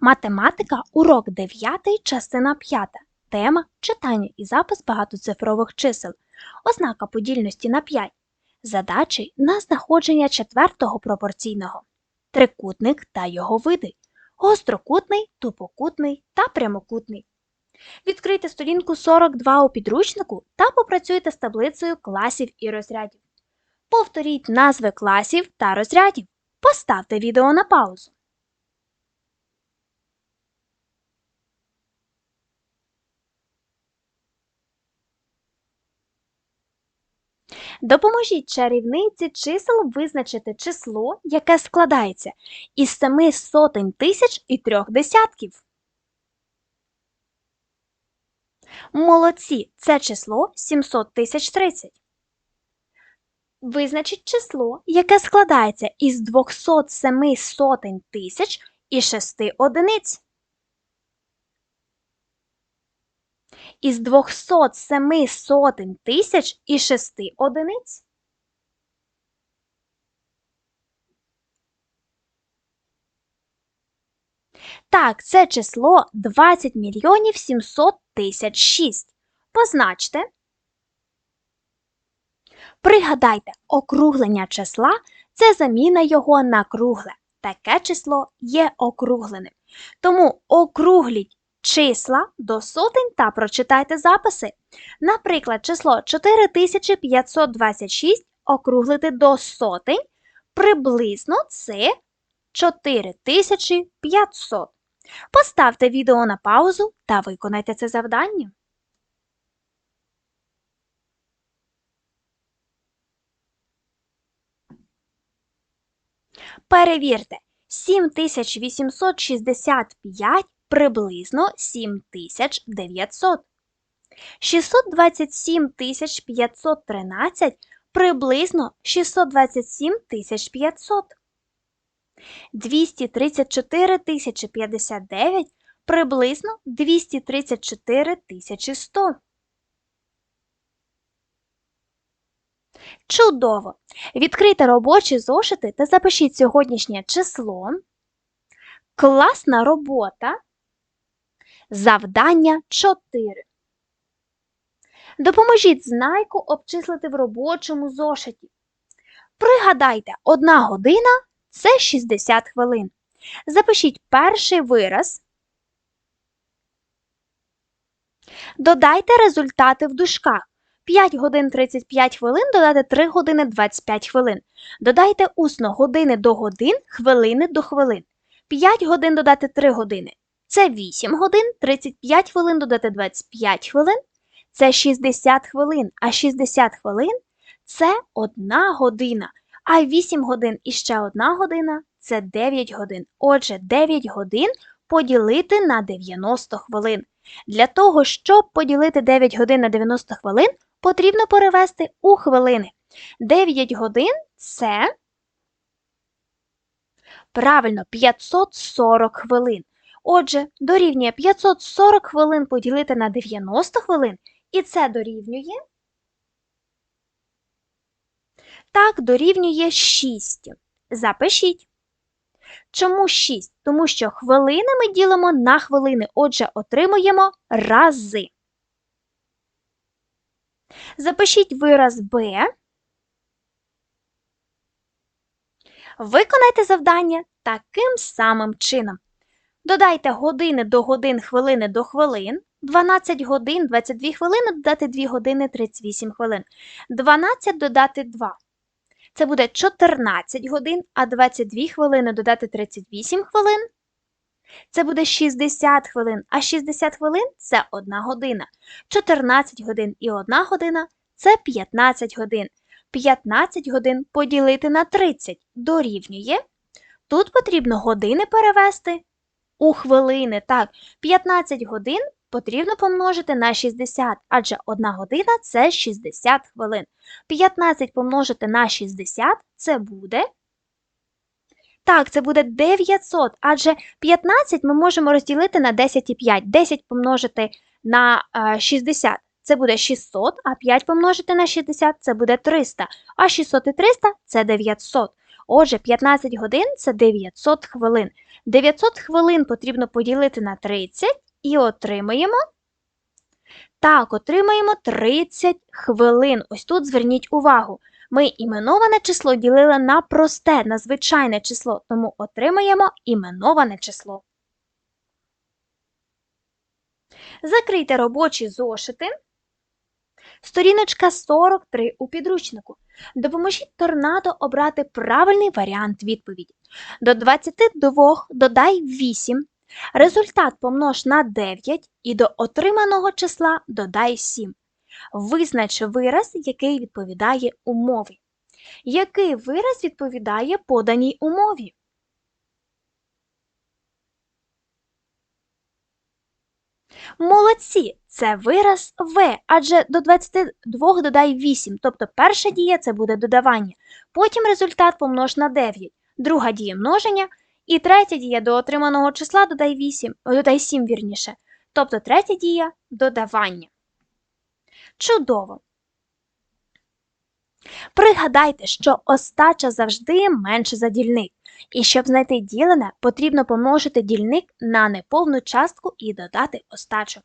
Математика, урок 9, частина 5. Тема читання і запис багатоцифрових чисел. Ознака подільності на 5. Задачі на знаходження четвертого пропорційного. Трикутник та його види. Гострокутний, тупокутний та прямокутний. Відкрийте сторінку 42 у підручнику та попрацюйте з таблицею класів і розрядів. Повторіть назви класів та розрядів. Поставте відео на паузу. Допоможіть чарівниці чисел визначити число, яке складається із семи сотень тисяч і трьох десятків. Молодці, це число 700 тисяч 30. Визначіть число, яке складається із 207 сотень тисяч і 6 одиниць. Із 207 сотень тисяч і 6 одиниць. Так, це число 20 мільйонів 700 тисяч 6. Позначте. Пригадайте, округлення числа це заміна його на кругле. Таке число є округленим. Тому округліть числа до сотень та прочитайте записи. Наприклад, число 4526 округлити до сотень. Приблизно це 4500. Поставте відео на паузу та виконайте це завдання. Перевірте, 7865 приблизно 7900. 627 513 приблизно 627 500. 234 059 приблизно 234 100. Чудово! Відкрийте робочі зошити та запишіть сьогоднішнє число. Класна робота. Завдання 4. Допоможіть знайку обчислити в робочому зошиті. Пригадайте, одна година це 60 хвилин. Запишіть перший вираз. Додайте результати в дужках. 5 годин 35 хвилин додати 3 години 25 хвилин. Додайте усно години до годин, хвилини до хвилин. 5 годин додати 3 години. Це 8 годин, 35 хвилин додати 25 хвилин. Це 60 хвилин, а 60 хвилин це 1 година. А 8 годин і ще 1 година це 9 годин. Отже, 9 годин поділити на 90 хвилин. Для того, щоб поділити 9 годин на 90 хвилин, потрібно перевести у хвилини. 9 годин це правильно 540 хвилин. Отже, дорівнює 540 хвилин поділити на 90 хвилин, і це дорівнює. Так, дорівнює 6. Запишіть. Чому 6? Тому що хвилини ми ділимо на хвилини, отже, отримуємо рази. Запишіть вираз Б. Виконайте завдання таким самим чином. Додайте години до годин, хвилини до хвилин. 12 годин, 22 хвилини додати 2 години 38 хвилин. 12 додати 2. Це буде 14 годин, а 22 хвилини додати 38 хвилин. Це буде 60 хвилин, а 60 хвилин це 1 година. 14 годин і 1 година це 15 годин. 15 годин поділити на 30 дорівнює. Тут потрібно години перевести у хвилини. Так, 15 годин потрібно помножити на 60, адже 1 година це 60 хвилин. 15 помножити на 60 це буде. Так, це буде 900, адже 15 ми можемо розділити на 10,5. 10 помножити на 60 це буде 600, а 5 помножити на 60 це буде 300, а 600 і 300 це 900. Отже, 15 годин це 900 хвилин. 900 хвилин потрібно поділити на 30 і отримаємо. Так, отримаємо 30 хвилин. Ось тут зверніть увагу. Ми іменоване число ділили на просте, на звичайне число, тому отримаємо іменоване число. Закрийте робочі зошити. Сторіночка 43 у підручнику. Допоможіть торнадо обрати правильний варіант відповіді. До 22 додай 8. Результат помнож на 9 і до отриманого числа додай 7. Визнач вираз, який відповідає умові. Який вираз відповідає поданій умові? Молодці! Це вираз В, адже до 22 додай 8, тобто перша дія це буде додавання. Потім результат помнож на 9, друга дія множення, і третя дія до отриманого числа додай 8, додай 7 вірніше. Тобто третя дія додавання. Чудово! Пригадайте, що остача завжди менше за дільник. І щоб знайти ділене, потрібно помножити дільник на неповну частку і додати остачу.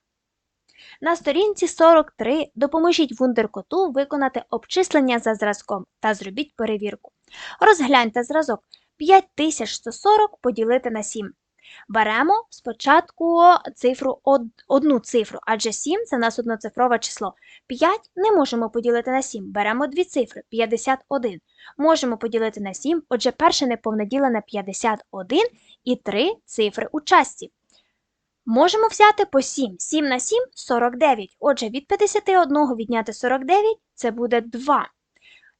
На сторінці 43 допоможіть вундеркоту виконати обчислення за зразком та зробіть перевірку. Розгляньте зразок 5140 поділити на 7. Беремо спочатку цифру одну цифру, адже 7 це у нас одноцифрове число. 5 не можемо поділити на 7. Беремо дві цифри 51. Можемо поділити на 7, отже, перше неповноділене 51 і 3 цифри у часті. Можемо взяти по 7. 7 на 7 49. Отже, від 51 відняти 49 це буде 2.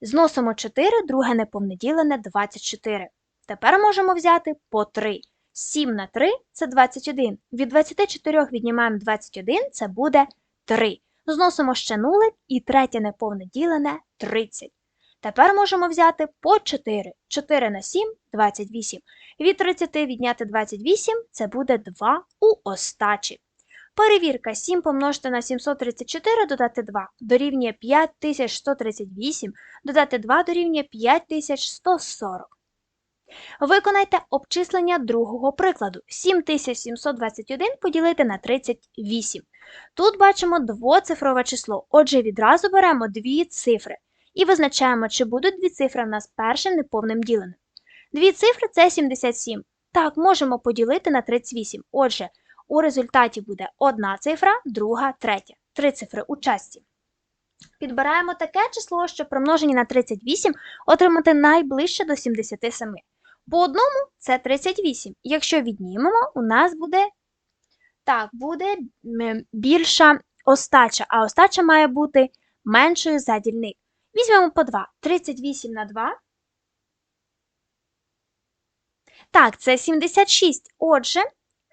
Зносимо 4, друге неповноділене 24. Тепер можемо взяти по 3. 7 на 3 це 21. Від 24 віднімаємо 21, це буде 3. Зносимо ще нулик і третє неповне ділене 30. Тепер можемо взяти по 4. 4 на 7 28. Від 30 відняти 28 це буде 2 у остачі. Перевірка 7 помножити на 734 додати 2 дорівнює 5138, додати 2 дорівнює 5140. Виконайте обчислення другого прикладу. 7721 поділити на 38. Тут бачимо двоцифрове число, отже, відразу беремо дві цифри і визначаємо, чи будуть дві цифри в нас першим неповним діленим. Дві цифри це 77. Так, можемо поділити на 38. Отже, у результаті буде одна цифра, друга, третя. Три цифри у часті. Підбираємо таке число, щоб при множенні на 38 отримати найближче до 77. По одному це 38. Якщо віднімемо, у нас буде так, буде більша остача, а остача має бути меншою за дільник. Візьмемо по 2. 38 на 2. Так, це 76. Отже,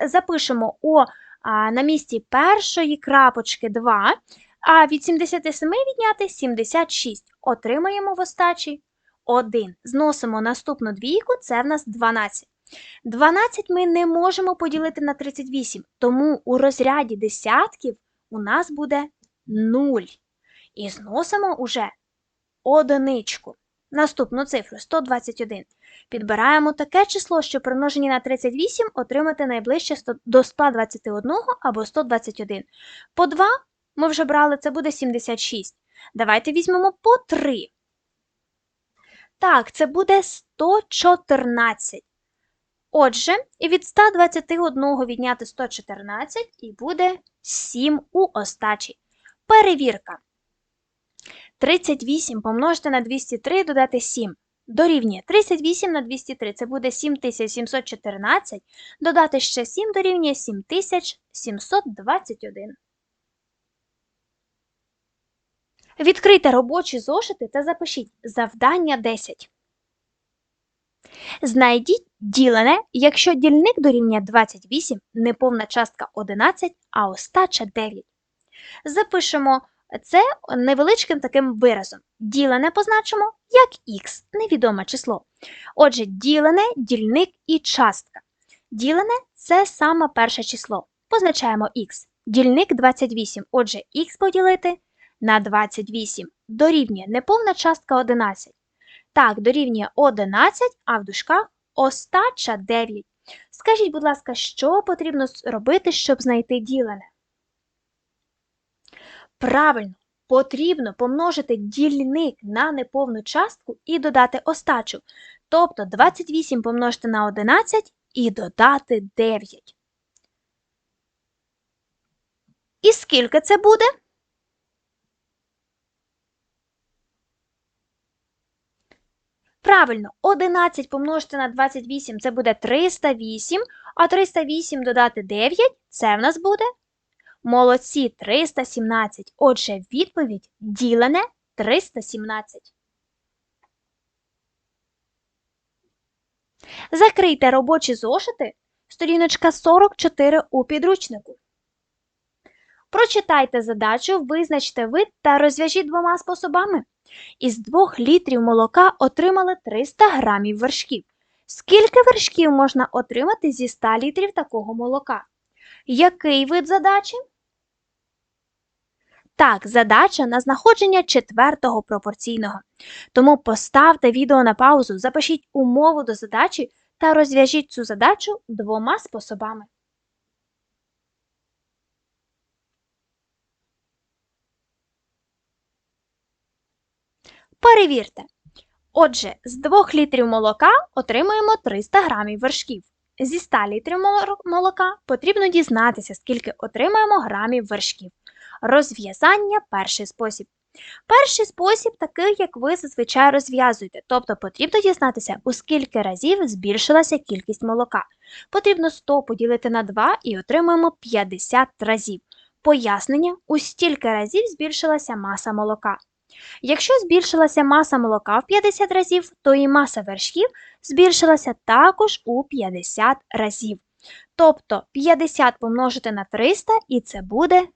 запишемо О а, на місці першої крапочки 2, а від 77 відняти 76. Отримаємо в остачі 1. Зносимо наступну двійку, це в нас 12. 12 ми не можемо поділити на 38, тому у розряді десятків у нас буде 0. І зносимо уже одиничку. Наступну цифру 121. Підбираємо таке число, що при множенні на 38 отримати найближче до 121 або 121. По 2 ми вже брали, це буде 76. Давайте візьмемо по 3. Так, це буде 114. Отже, від 121 відняти 114 і буде 7 у остачі. Перевірка. 38 помножити на 203 додати 7. Дорівнює 38 на 203. Це буде 7714. Додати ще 7 дорівнює 7721. Відкрийте робочі зошити та запишіть завдання 10. Знайдіть ділене, якщо дільник дорівнює 28, неповна частка 11, а остача 9. Запишемо це невеличким таким виразом. Ділене позначимо як х, невідоме число. Отже, ділене, дільник і частка. Ділене це саме перше число. Позначаємо х. Дільник 28. Отже, х поділити на 28 дорівнює неповна частка 11. Так, дорівнює 11, а в дужках остача 9. Скажіть, будь ласка, що потрібно робити, щоб знайти ділене? Правильно, потрібно помножити дільник на неповну частку і додати остачу. Тобто 28 помножити на 11 і додати 9. І скільки це буде? Правильно, 11 помножити на 28 це буде 308, а 308 додати 9 це в нас буде молодці 317. Отже, відповідь ділене 317. Закрийте робочі зошити, сторіночка 44 у підручнику. Прочитайте задачу, визначте вид та розв'яжіть двома способами. Із 2 літрів молока отримали 300 грамів вершків. Скільки вершків можна отримати зі 100 літрів такого молока? Який вид задачі? Так, задача на знаходження четвертого пропорційного. Тому поставте відео на паузу, запишіть умову до задачі та розв'яжіть цю задачу двома способами. Перевірте. Отже, з 2 літрів молока отримуємо 300 грамів вершків. Зі 100 літрів молока потрібно дізнатися, скільки отримаємо грамів вершків. Розв'язання перший спосіб. Перший спосіб такий, як ви зазвичай розв'язуєте, тобто потрібно дізнатися, у скільки разів збільшилася кількість молока. Потрібно 100 поділити на 2 і отримуємо 50 разів. Пояснення, у стільки разів збільшилася маса молока. Якщо збільшилася маса молока в 50 разів, то і маса вершків збільшилася також у 50 разів. Тобто 50 помножити на 300 і це буде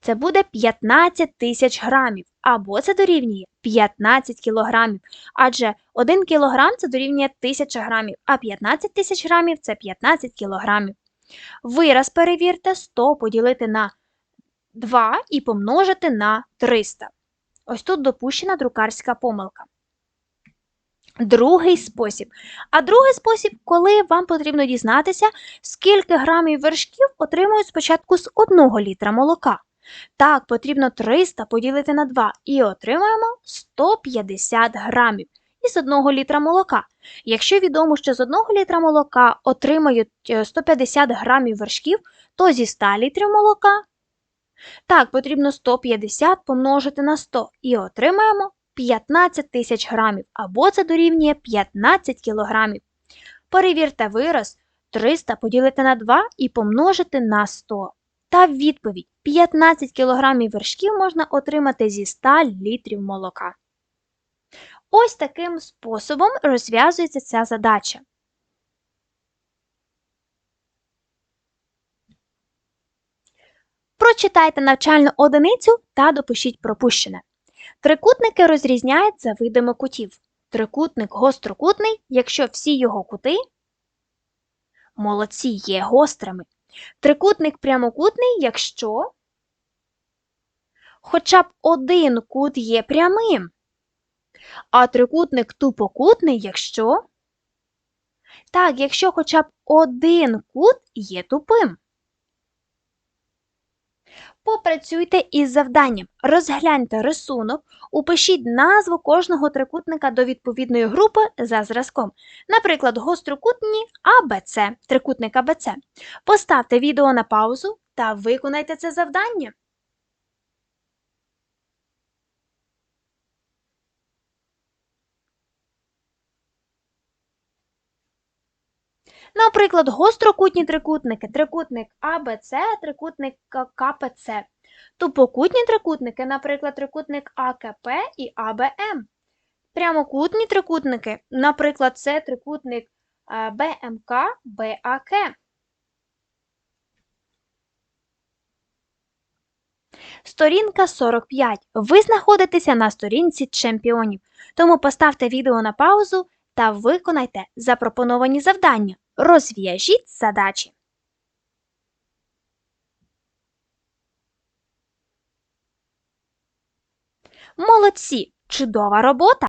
це буде 15 тисяч грамів, або це дорівнює 15 кілограмів. Адже 1 кілограм це дорівнює 1000 грамів, а 15 тисяч грамів це 15 кілограмів. Вираз перевірте 100 поділити на 2 і помножити на 300. Ось тут допущена друкарська помилка. Другий спосіб. А другий спосіб, коли вам потрібно дізнатися, скільки грамів вершків отримують спочатку з 1 літра молока. Так, потрібно 300 поділити на 2 і отримаємо 150 грамів із 1 літра молока. Якщо відомо, що з 1 літра молока отримають 150 е, грамів вершків, то зі 100 літрів молока так, потрібно 150 помножити на 100 і отримаємо 15 тисяч грамів, або це дорівнює 15 кілограмів. Перевірте вираз 300 поділити на 2 і помножити на 100. Та відповідь 15 кг вершків можна отримати зі 100 літрів молока. Ось таким способом розв'язується ця задача. Прочитайте навчальну одиницю та допишіть пропущене. Трикутники розрізняють за видами кутів. Трикутник гострокутний, якщо всі його кути молодці є гострими. Трикутник прямокутний, якщо хоча б один кут є прямим. А трикутник тупокутний, якщо так, якщо хоча б один кут є тупим. Попрацюйте із завданням. Розгляньте рисунок, упишіть назву кожного трикутника до відповідної групи за зразком. Наприклад, гострокутні АБЦ, трикутник АБЦ. Поставте відео на паузу та виконайте це завдання. Наприклад, гострокутні трикутники, трикутник АБЦ, трикутник КПЦ. Тупокутні трикутники, наприклад, трикутник АКП і АБМ. Прямокутні трикутники, наприклад, це трикутник БМК, БАК. Сторінка 45. Ви знаходитеся на сторінці чемпіонів. Тому поставте відео на паузу та виконайте запропоновані завдання. Розв'яжіть задачі. Молодці! Чудова робота!